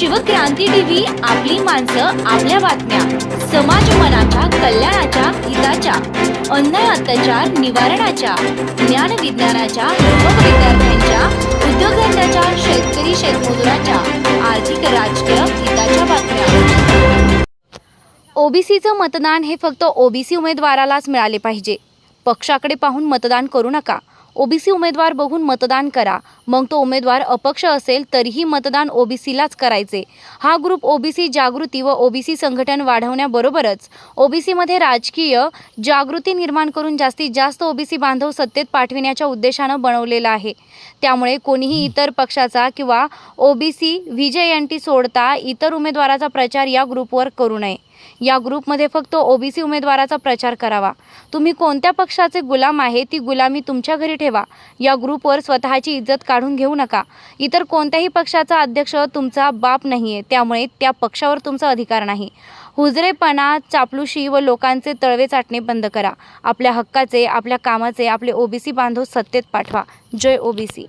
Shivkranti TV आपली माणसं आपल्या बातम्या. समाज मनाच्या कल्याणाच्या हिताच्या. अन्याय अत्याचार निवारणाच्या. ज्ञान विज्ञानाच्या युवक विद्यार्थ्यांच्या उद्योगधंद्याच्या शेतकरी शेतमजुराच्या. आर्थिक राजकीय हिताच्या बातम्या. ओबीसीचं मतदान हे फक्त ओबीसी उमेदवारालाच मिळाले पाहिजे. पक्षाकडे पाहून मतदान करू नका. ओबीसी उमेदवार बघून मतदान करा. मग तो उमेदवार अपक्ष असेल तरीही मतदान ओबीसीलाच करायचे. हा ग्रुप ओबीसी जागृती व ओबीसी संघटन वाढवण्याबरोबरच ओबीसीमध्ये राजकीय जागृती निर्माण करून जास्तीत जास्त ओबीसी बांधव सत्तेत पाठविण्याच्या उद्देशानं बनवलेला आहे. त्यामुळे कोणीही इतर पक्षाचा किंवा ओबीसी एंटी सोडता इतर उमेदवाराचा प्रचार या ग्रुपवर करू नये. या ग्रुपमध्ये फक्त ओबीसी उमेदवाराचा प्रचार करावा. तुम्ही कोणत्या पक्षाचे गुलाम आहे ती गुलामी तुमच्या घरी ठेवा. ठेवा. या ग्रुपवर स्वतःची इज्जत काढून घेऊ नका. इतर कोणत्याही पक्षाचा अध्यक्ष तुमचा बाप नाही आहे त्यामुळे त्या पक्षावर तुमचा अधिकार नाही. हुजरेपणा चापलुशी व लोकांचे तळवे चाटणे बंद करा. आपल्या हक्काचे आपल्या कामाचे आपले ओबीसी बांधव सत्तेत पाठवा. जय ओबीसी.